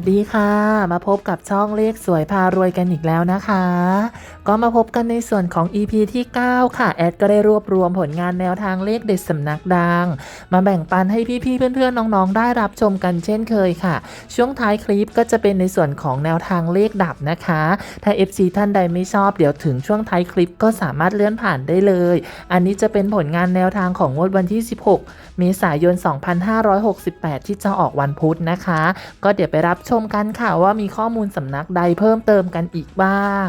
วัสดีค่ะ มาพบกับช่องเลขสวยพารวยกันอีกแล้วนะคะ ก็มาพบกันในส่วนของ EP ที่ 9 ค่ะ แอดก็ได้รวบรวมผลงานแนวทางเลขเด็ดสำนักดัง มาแบ่งปันให้พี่ๆเพื่อนๆน้องๆ ได้รับชมกันเช่นเคยค่ะ ช่วงท้ายคลิปก็จะเป็นในส่วนของแนวทางเลขดับนะคะ ถ้า FC ท่านใดไม่ชอบเดี๋ยวถึงช่วงท้ายคลิปก็สามารถเลื่อนผ่านได้เลย อันนี้จะเป็นผลงานแนวทางของงวดวันที่ 16 เมษายน 2568 ที่จะออกวันพุธนะคะ ก็เดี๋ยวไปรับชมกันค่ะว่ามีข้อมูลสำนักใดเพิ่มเติมกันอีกบ้าง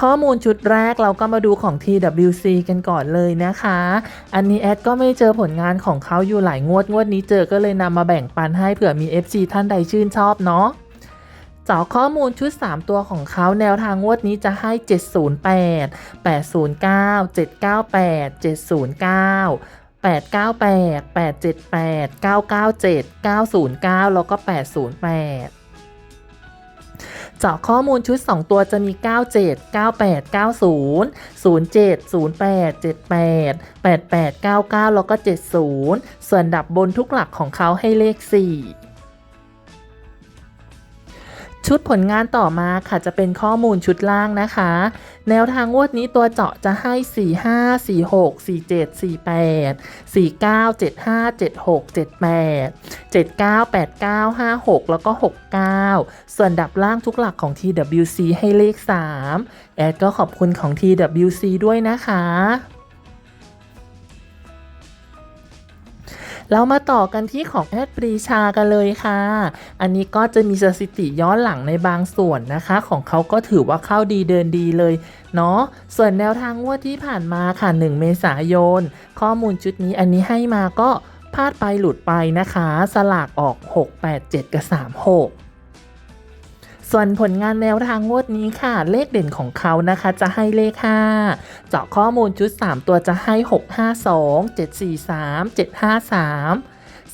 ข้อมูลชุดแรกเราก็มาดูของ TWC กันก่อนเลยนะคะ อันนี้แอดก็ไม่เจอผลงานของเขาอยู่หลายงวดงวดนี้เจอก็เลยนำมาแบ่งปันให้เผื่อมี FC ท่านใดชื่นชอบเนาะเจาะข้อมูลชุด 3 ตัวของเขาแนวทางงวดนี้จะให้ 708 809 798 709 898 878 997 909 แล้วก็ 808 จาะข้อมูลชุด 2 ตัวจะมี 97 98 90 07 08 78 88 99 แล้วก็ 70 ส่วนดับบนทุกหลักของเขาให้เลข 4ชุดผลงานต่อมาค่ะจะเป็นข้อมูลชุดล่างนะคะ แนวทางงวดนี้ตัวเจาะจะให้ 45 46 47 48 49 75 76 78 79 89 56 แล้วก็ 69 ส่วนดับล่างทุกหลักของ TWC ให้เลข 3 แอดก็ขอบคุณของ TWC ด้วยนะคะ เรามาต่อกันที่ของแอดปรีชากันเลยค่ะ อันนี้ก็จะมีสถิติย้อนหลังในบางส่วนนะคะ ของเขาก็ถือว่าเข้าดีเดินดีเลยเนาะ ส่วนแนวทางงวดที่ผ่านมาค่ะ 1 เมษายน ข้อมูลชุดนี้อันนี้ให้มาก็พลาดไปหลุดไปนะคะ สลากออก 6 8 7 กับ 36 ส่วนผลงานแนวทางงวดนี้ค่ะ เลขเด่นของเขานะคะจะให้เลข 5 เจาะข้อมูลชุด 3 ตัวจะให้ 652 743 753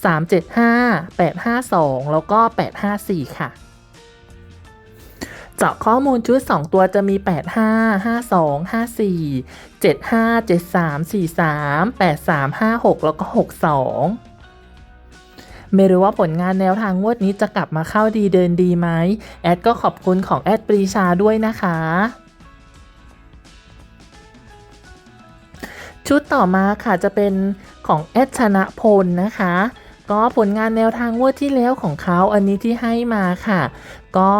375 852 แล้วก็ 854 ค่ะเจาะข้อมูลชุด 2 ตัวจะมี 85 52 54 75 73 43 83 56 แล้วก็ 62 ไม่รู้ว่าผลงานแนวทางงวดนี้จะกลับมาเข้าดีเดินดีไหมแอดก็ขอบคุณของแอดปรีชาด้วยนะคะชุดต่อมาค่ะจะเป็นของแอดชนะพลนะคะ ก็ผลงานแนวทางงวดที่แล้วของเขาอันนี้ที่ให้มาค่ะ ก็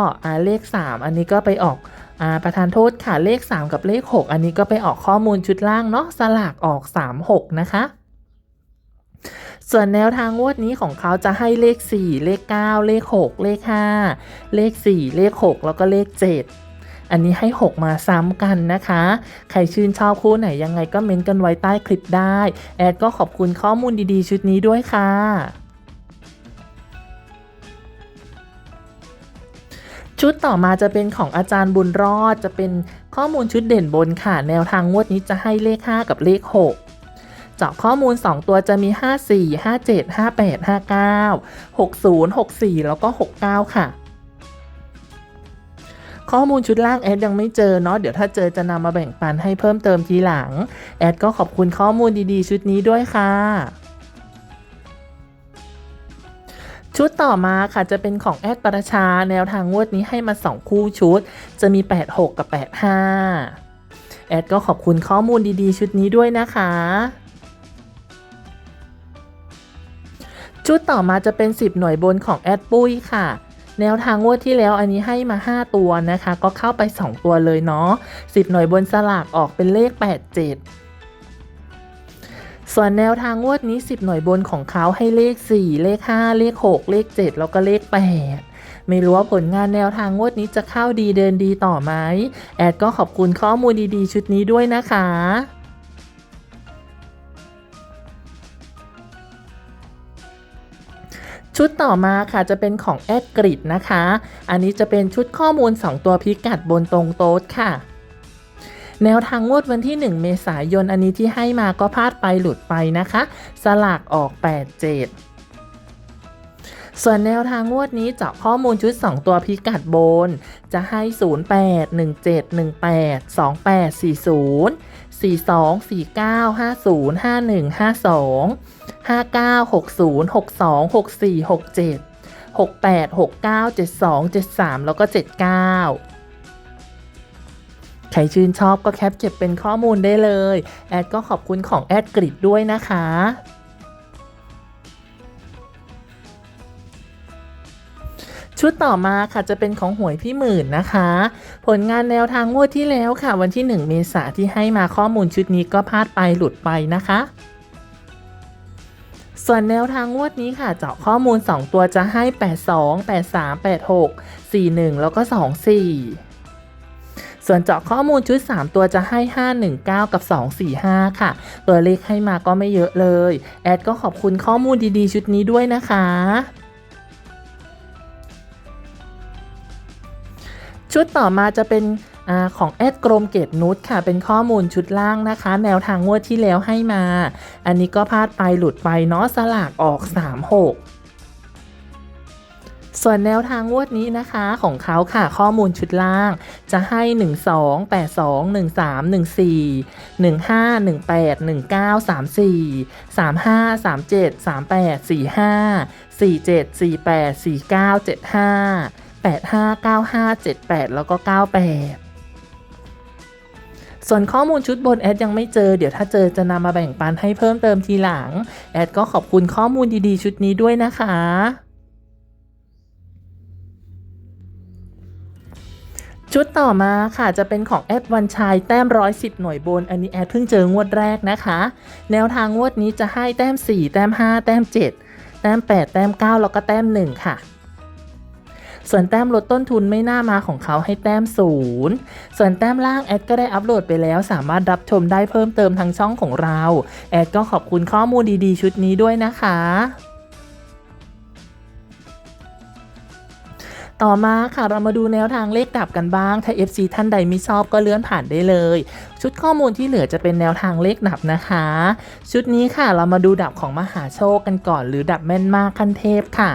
เลข 3 อันนี้ก็ไปออกอประธานโทษค่ะเลข 3 กับเลข 6 อันนี้ก็ไปออกข้อมูลชุดล่างเนาะสลากออก 3 6 นะคะ ส่วนแนวทางงวดนี้ของเขาจะให้เลข 4 เลข 9 เลข 6 เลข 5 เลข 4 เลข 6 แล้วก็เลข 7 อันนี้ให้ 6 มาซ้ำกันนะคะ ใครชื่นชอบคู่ไหนยังไงก็เม้นกันไว้ใต้คลิปได้ แอดก็ขอบคุณข้อมูลดีๆ ชุดนี้ด้วยค่ะชุดต่อมาจะเป็นของอาจารย์บุญรอดจะเป็นข้อมูลชุดเด่นบนค่ะ แนวทางงวดนี้จะให้เลข 5 กับเลข 6 เจาะข้อมูล 2 ตัวจะมี 54 57 58 59 60 64 แล้วก็ 69 ค่ะ ข้อมูลชุดล่างแอดยังไม่เจอเนาะเดี๋ยวถ้าเจอจะนำมาแบ่งปันให้เพิ่มเติมทีหลัง แอดก็ขอบคุณข้อมูลดีๆ ชุดนี้ด้วยค่ะชุดต่อมาค่ะจะเป็นของแอดประชาแนวทางงวดนี้ให้มา 2 คู่ชุด จะมี 86 กับ 85 แอดก็ขอบคุณข้อมูลดีๆ ชุดนี้ด้วยนะคะ ชุดต่อมาจะเป็น 10 หน่วยบนของแอดปุ้ยค่ะ แนวทางงวดที่แล้วอันนี้ให้มา 5 ตัวนะคะ ก็เข้าไป 2 ตัวเลยเนาะ10 หน่วยบนสลากออกเป็นเลข 87 ส่วนแนวทางงวดนี้ 10 หน่วยบนของเขาให้เลข 4 เลข 5 เลข 6 เลข 7 แล้วก็เลข 8ไม่รู้ว่าผลงานแนวทางงวดนี้จะเข้าดีเดินดีต่อไหม แอดก็ขอบคุณข้อมูลดีๆ ชุดนี้ด้วยนะคะ ชุดต่อมาค่ะจะเป็นของแอดกริดนะคะ อันนี้จะเป็นชุดข้อมูล 2 ตัวพิกัดบนตรงโต๊ดค่ะ แนวทางงวดวันที่ 1 เมษายนอันนี้ที่ให้มาก็พลาดไปหลุดไปนะคะ สลากออก 87 ส่วนแนวทางงวดนี้เจาะข้อมูลชุด 2 ตัวพิกัดบน จะให้ 08 17 18 28 40 42 49 50 51 52 59 60 62 64 67 68 69 72 73 แล้วก็ 79ใครชื่นชอบก็แคปเก็บเป็นข้อมูลได้เลย แอดก็ขอบคุณของแอดกริดด้วยนะคะ ชุดต่อมาค่ะจะเป็นของหวยพี่หมื่นนะคะ ผลงานแนวทางงวดที่แล้วค่ะ วันที่ 1 เมษาที่ให้มาข้อมูลชุดนี้ก็พลาดไปหลุดไปนะคะ ส่วนแนวทางงวดนี้ค่ะ เจาะข้อมูล 2 ตัวจะให้ 82 83 86 41 แล้วก็ 24ส่วนเจาะข้อมูลชุด 3 ตัวจะให้ 519 กับ 245 ค่ะ ตัวเลขให้มาก็ไม่เยอะเลย แอดก็ขอบคุณข้อมูลดีๆ ชุดนี้ด้วยนะคะ ชุดต่อมาจะเป็นอของแอดกรมเกตนุชค่ะ เป็นข้อมูลชุดล่างนะคะ แนวทางงวดที่แล้วให้มา อันนี้ก็พลาดไปหลุดไปเนาะสลากออก 36ส่วนแนวทางงวดนี้นะคะของเขาค่ะข้อมูลชุดล่าง จะให้ 12 82 13 14 15 18 19 34 35 37 38 45 47 48 49 75 85 95 78 แล้วก็ 98 ส่วนข้อมูลชุดบนแอดยังไม่เจอ เดี๋ยวถ้าเจอจะนำมาแบ่งปันให้เพิ่มเติมทีหลัง แอดก็ขอบคุณข้อมูลดีๆ ชุดนี้ด้วยนะคะชุดต่อมาค่ะจะเป็นของแอดวันชัยแต้มร้อยสิบหน่วยบน อันนี้แอดเพิ่งเจองวดแรกนะคะ แนวทางงวดนี้จะให้แต้ม 4 แต้ม 5 แต้ม 7 แต้ม 8 แต้ม 9 แล้วก็แต้ม 1 ค่ะ ส่วนแต้มลดต้นทุนไม่น่ามาของเขาให้แต้ม0ส่วนแต้มล่างแอดก็ได้อัปโหลดไปแล้ว สามารถรับชมได้เพิ่มเติมทางช่องของเรา แอดก็ขอบคุณข้อมูลดีๆ ชุดนี้ด้วยนะคะต่อมาค่ะเรามาดูแนวทางเลขดับกันบ้าง ถ้า FC ท่านใดไม่ชอบก็เลื่อนผ่านได้เลย ชุดข้อมูลที่เหลือจะเป็นแนวทางเลขดับนะคะ ชุดนี้ค่ะเรามาดูดับของมหาโชคกันก่อน หรือดับแม่นมากขั้นเทพค่ะ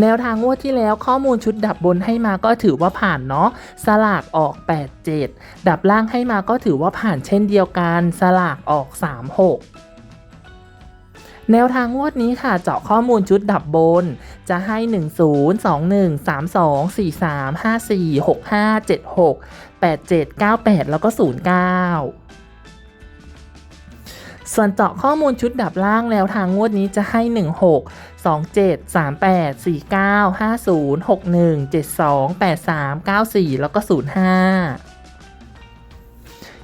แนวทางงวดที่แล้วข้อมูลชุดดับบนให้มาก็ถือว่าผ่านเนาะสลากออก 87 ดับล่างให้มาก็ถือว่าผ่านเช่นเดียวกัน สลากออก 36แนวทางงวดนี้ค่ะเจาะข้อมูลชุดดับบน จะให้ 10 21 32 43 54 65 76 87 98 แล้วก็ 09 ส่วนเจาะข้อมูลชุดดับล่างแนวทางงวดนี้จะให้ 16 27 38 49 50 61 72 83 94 แล้วก็ 05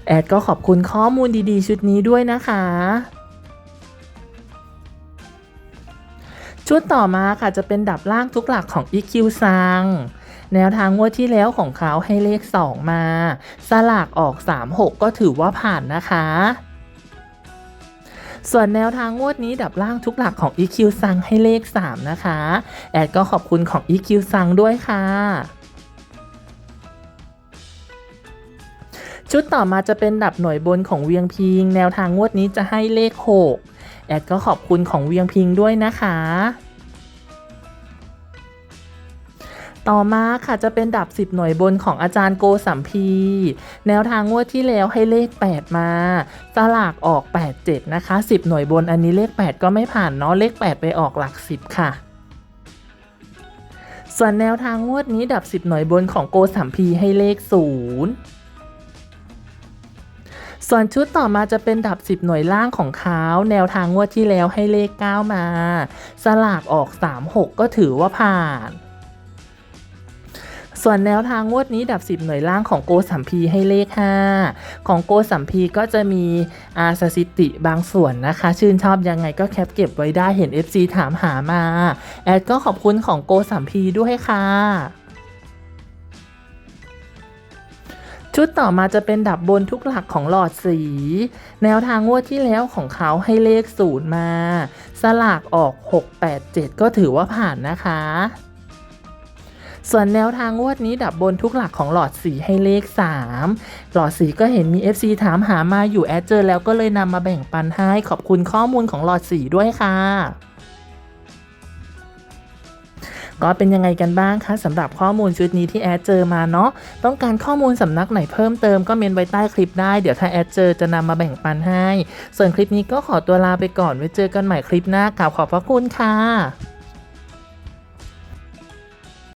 แอดก็ขอบคุณข้อมูลดีๆ ชุดนี้ด้วยนะคะ ชุดต่อมาค่ะจะเป็นดับล่างทุกหลักของ EQ ซังแนวทางงวดที่แล้วของเขาให้เลข 2 มา สลากออก 36 ก็ถือว่าผ่านนะคะ ส่วนแนวทางงวดนี้ดับล่างทุกหลักของ EQ ซังให้เลข 3 นะคะ แอดก็ขอบคุณของ EQ ซังด้วยค่ะชุดต่อมาจะเป็นดับหน่วยบนของเวียงพิง แนวทางงวดนี้จะให้เลข 6 แอดก็ขอบคุณของเวียงพิงด้วยนะคะ ต่อมาค่ะจะเป็นดับ 10 หน่วยบนของอาจารย์โกสัมพี แนวทางงวดที่แล้วให้เลข 8 มาสลากออก 87 นะคะ 10 หน่วยบนอันนี้เลข 8 ก็ไม่ผ่านเนาะเลข 8 ไปออกหลัก 10 ค่ะส่วนแนวทางงวดนี้ดับ 10 หน่วยบนของโกสัมพีให้เลข 0 ส่วนชุดต่อมาจะเป็นดับ 10 หน่วยล่างของเขาแนวทางงวดที่แล้วให้เลข 9 มา สลากออก 36 ก็ถือว่าผ่าน ส่วนแนวทางงวดนี้ดับ 10 หน่วยล่างของโกสัมพีให้เลข 5 ของโกสัมพีก็จะมีอาสถิติบางส่วนนะคะ ชื่นชอบยังไงก็แคปเก็บไว้ได้เห็น FC ถามหามา แอดก็ขอบคุณของโกสัมพีด้วยค่ะชุดต่อมาจะเป็นดับบนทุกหลักของหลอดสี แนวทางงวดที่แล้วของเขาให้เลขศูนย์มา สลากออก 687 ก็ถือว่าผ่านนะคะ ส่วนแนวทางงวดนี้ดับบนทุกหลักของหลอดสีให้เลข 3 หลอดสีก็เห็นมี FC ถามหามาอยู่แอดเจอแล้วก็เลยนำมาแบ่งปันให้ขอบคุณข้อมูลของหลอดสีด้วยค่ะก็เป็นยังไงกันบ้างคะสำหรับข้อมูลชุดนี้ที่แอดเจอมาเนาะต้องการข้อมูลสำนักไหนเพิ่มเติมก็เมนไว้ใต้คลิปได้เดี๋ยวถ้าแอดเจอจะนำมาแบ่งปันให้ ส่วนคลิปนี้ก็ขอตัวลาไปก่อนไว้เจอกันใหม่คลิปหน้ากล่าวขอบพระคุณค่ะ